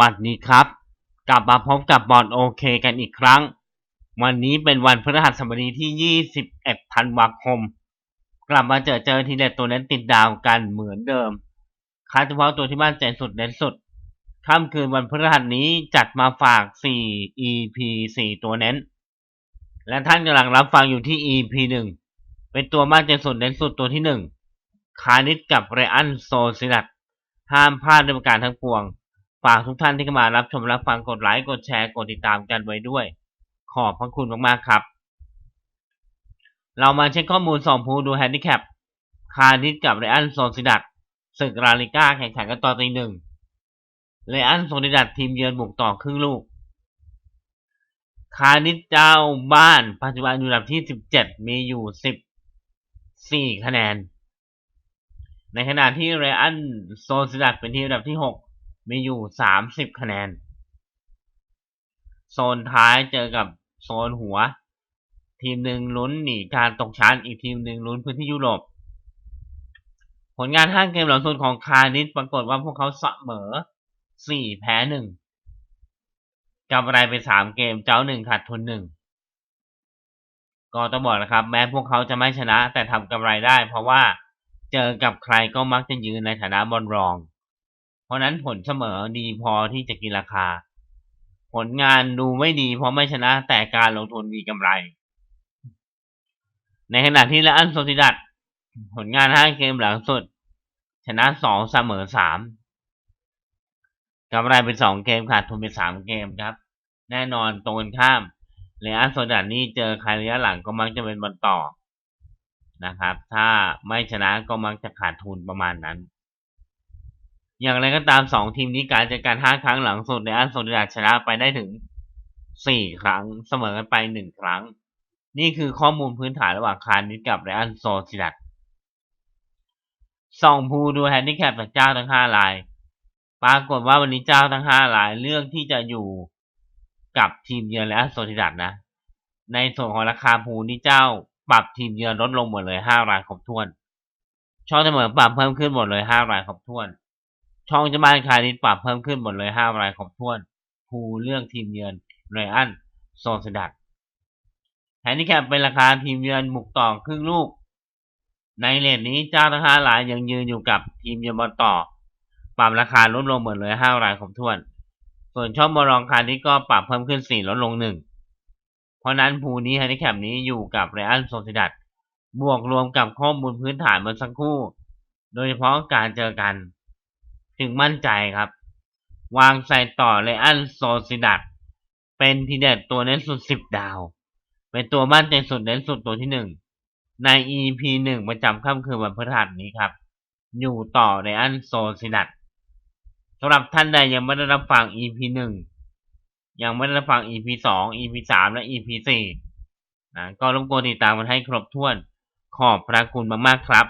วัสดีครับ กลับมาพบกับบอลโอเคกันอีกครั้ง วันนี้เป็นวันพฤหัสบดีที่ 21 ธันวาคม กลับมาเจอเจอทีเด็ดตัวเน้นติดดาวกันเหมือนเดิมคัดเฉพาะตัวที่บ้านใจสุดเน้นสุดค่ำคืนวันพฤหัสนี้จัดมาฝาก 4 EP 4 ตัวเน้น และท่านกำลังรับฟังอยู่ที่ EP 1 เป็นตัวบ้านใจสุดเน้นสุดตัวที่ 1 คานิดกับเรอันโซซิลัดห้ามพลาดด้วยประการทั้งปวง ฝากทุกท่านที่เข้ามารับชมรับฟังกดไลค์กดแชร์กดติดตามกันไว้ด้วย ขอบพระคุณมากๆครับ เรามาเช็คข้อมูลสองผู้ดูแฮนดิแคปคาร์ดิสกับเรอันโซซิดัตศึกราลิก้าแข่งขันกันต่อตีหนึ่งเรอันโซซิดัตทีมเยือนบุกต่อครึ่งลูก คาร์ดิสเจ้าบ้านปัจจุบันอยู่อันดับที่17มีอยู่14คะแนน ในขณะที่เรอันโซซิดัตเป็นที่อันดับที่6 มีอยู่30คะแนน โซนท้ายเจอกับโซนหัว ทีมหนึ่งลุ้นหนีการตกชั้น อีกทีมหนึ่งลุ้นพื้นที่ยุโรป ผลงานห้าเกมหลังสุดของคาร์ดิสปรากฏว่าพวกเขาเสมอ4แพ้1กำไรไป3เกมเจ้า1ขาดทุน1ก็ต้องบอกนะครับ แม้พวกเขาจะไม่ชนะ แต่ทำกำไรได้ เพราะว่าเจอกับใครก็มักจะยืนในฐานะบอลรอง ราะนั้นผลเสมอดีพอที่จะกินราคา ผลงานดูไม่ดีเพราะไม่ชนะแต่การลงทุนมีกำไร ในขณะที่ละอันโซติดัตผลงาน5เกมหลังสุด ชนะ2เสมอ3กำไรเป็น2เกมขาดทุนเป็น3เกมครับ แน่นอนตรงกันข้ามเลอันโซดัตนี่เจอใครระยะหลังก็มักจะเป็นบอลต่อนะครับ ถ้าไม่ชนะก็มักจะขาดทุนประมาณนั้น อย่างไรก็ตาม2ทีมนี้การเจอกัน5ครั้งหลังสุดเลอันโซดัตชนะไปได้ถึง4ครั้งเสมอกันไป1ครั้ง นี่คือข้อมูลพื้นฐานระหว่างคาร์นิสกับเรอันโซซิดัตส่องภูดูแฮนดิแคปจากเจ้าทั้งห้าราย ปรากฏว่าวันนี้เจ้าทั้งห้ารายเลือกที่จะอยู่กับทีมเยือนและโซซิดัตนะ ในส่วนของราคาภูนี่เจ้าปรับทีมเยือนลดลงหมดเลยห้ารายครบถ้วน ช่องเสมอปรับเพิ่มขึ้นหมดเลยห้ารายครบถ้วน ช่องจ้าบ้านคาร์นิสปรับเพิ่มขึ้นหมดเลยห้ารายครบถ้วนภูเลือกทีมเยือนเรอันโซซิดัตแฮนดิแคปเป็นราคาทีมเยือนบุกต่อครึ่งลูก ในเลทนี้เจ้าทั้งห้ายยังยืนอยู่กับทีมเยือนบอลต่อ ปรับราคาลดลงหมดเลยห้ารายครบถ้วน ส่วนช่องบอลรองคาร์ดิก็ปรับเพิ่มขึ้นสี่ลดลงหนึ่งเพราะนั้นภูนี้แฮนดิแคปนี้อยู่กับเรอัลโซซิดัตบวกรวมกับข้อมูลพื้นฐานเมื่อสักครู่ โดยเฉพาะการเจอกันึงมั่นใจครับ วางใส่ต่อเรอัลโซซิดัตเป็นทีเด็ดตัวเน้นสุดสิบดาว เป็นตัวมั่นใจสุดเน้นสุดตัวที่หนึ่งใน EP หนึ่งประจำค่ำคืนวันพฤหัสนี้ครับ อยู่ต่อในอันโซซิดัตสำหรับท่านใดยังไม่ได้รับฟัง EP หนึ่งยังไม่ได้รับฟัง EP สอง EP สามและ EP สี่นะก็รบกวนติดตามกันให้ครบถ้วนขอบพระคุณมากๆครับ